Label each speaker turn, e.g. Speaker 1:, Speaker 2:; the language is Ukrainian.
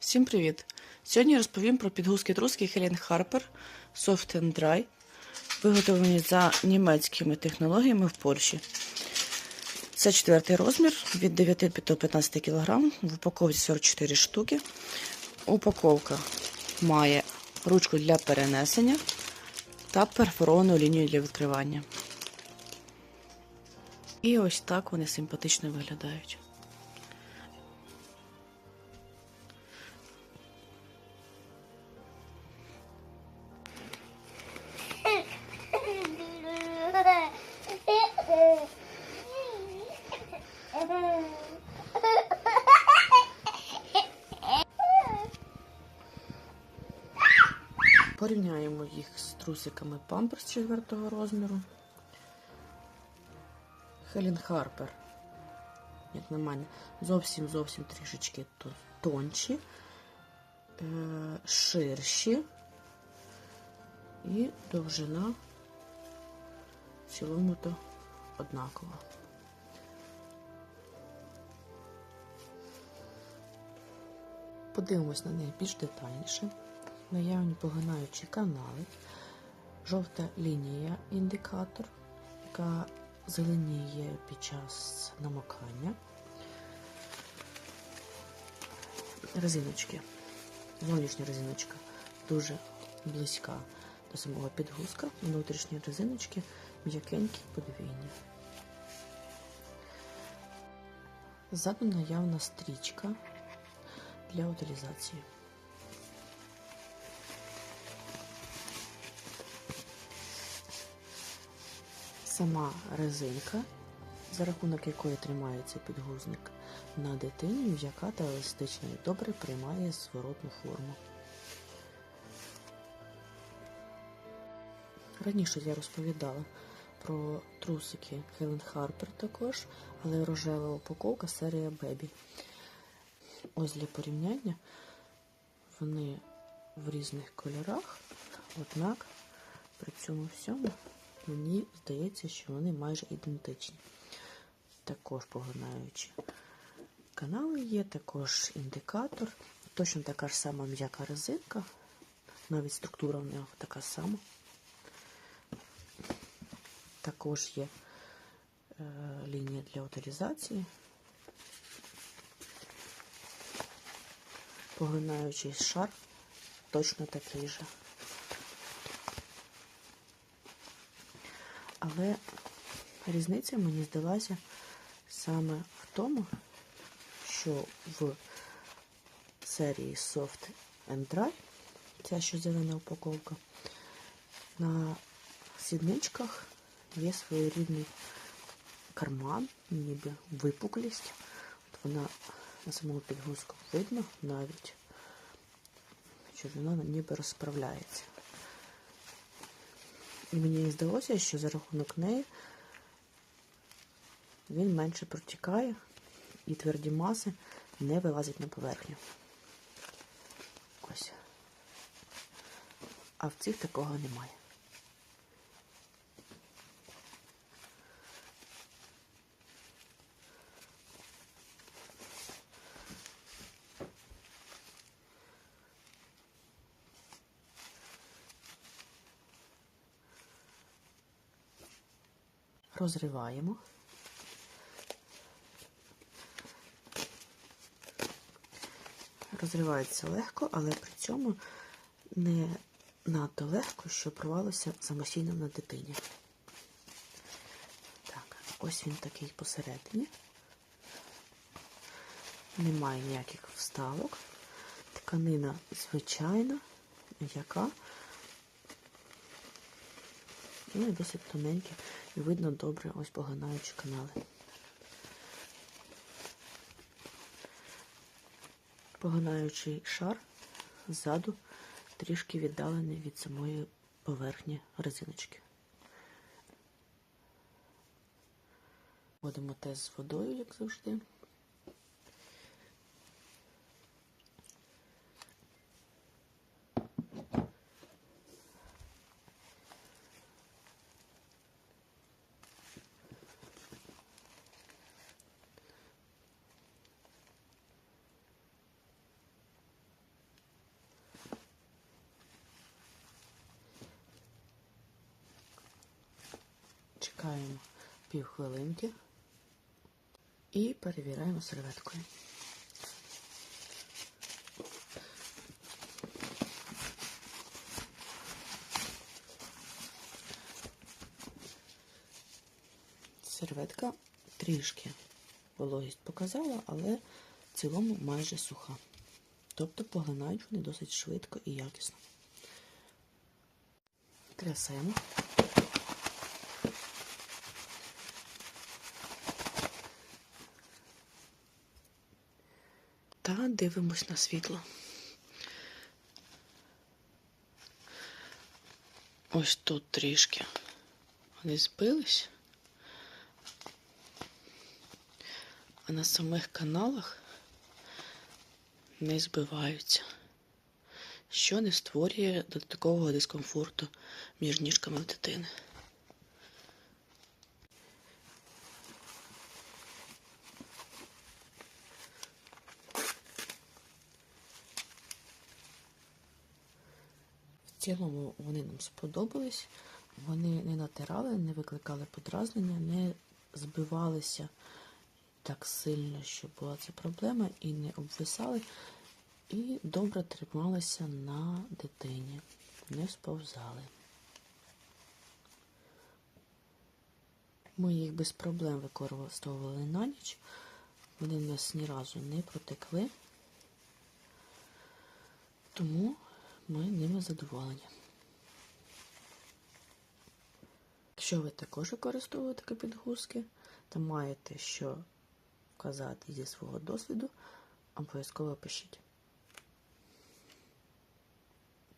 Speaker 1: Всім привіт! Сьогодні розповім про підгузки труски Helen Harper Soft and Dry, виготовлені за німецькими технологіями в Польщі. Це четвертий розмір від 9 до 15 кг, в упаковці 44 штуки. Упаковка має ручку для перенесення та перфоровану лінію для відкривання. І ось так вони симпатично виглядають. Порівняємо їх з трусиками Pampers 4 розміру. Хелін Харпер, як на мене, зовсім зовсім трішечки тонші, е, ширші і довжина в цілому то однакова. Подивимось на неї більш детальніше. Наявні поглинаючі канали, жовта лінія індикатор, яка зеленіє під час намокання. Резиночки. Зовнішня резиночка дуже близька до самого підгузка. Внутрішні резиночки м'якенькі, подвійні. Ззаду наявна стрічка для утилізації. Сама резинка, за рахунок якої тримається підгузник на дитині, м'яка та еластична і добре приймає зворотну форму. Раніше я розповідала про трусики Helen Harper також, але рожева упаковка серія Baby. Ось для порівняння вони в різних кольорах, однак при цьому всьому мені здається, що вони майже ідентичні. Також поглинаючи канали є, також індикатор, точно така ж сама м'яка резинка, навіть структура в нього така сама. Також є е, лінія для утилізації. Поглинаючий шар точно такий же. Але різниця мені здалася саме в тому, що в серії Soft and Dry, ця що зелена упаковка, на сідничках є своєрідний карман, ніби випуклість. От вона на самому підгузку видно навіть, що вона ніби розправляється. І мені здалося, що за рахунок неї він менше протікає і тверді маси не вилазять на поверхню. Ось. А в цих такого немає. Розриваємо. Розривається легко, але при цьому не надто легко, щоб рвалося самостійно на дитині. Так, ось він такий посередині. Немає ніяких вставок. Тканина звичайна, м'яка. Ну і досить тоненькі. І видно добре ось поглинаючі канали. Поглинаючий шар ззаду трішки віддалений від самої поверхні резиночки. Вводимо тест з водою, як завжди. Чекаємо півхвилинки і перевіряємо серветкою. Серветка трішки вологість показала, але в цілому майже суха. Тобто поглинають вони досить швидко і якісно. Трясемо. Та дивимось на світло. Ось тут трішки вони збились. А на самих каналах не збиваються, що не створює додаткового дискомфорту між ніжками дитини. Цілому вони нам сподобались. Вони не натирали, не викликали подразнення, не збивалися так сильно, що була ця проблема, і не обвисали, і добре трималися на дитині, не сповзали. Ми їх без проблем використовували на ніч. Вони в нас ні разу не протекли, тому ми ними задоволені. Якщо ви також використовуєте підгузки та маєте що вказати зі свого досвіду, обов'язково пишіть.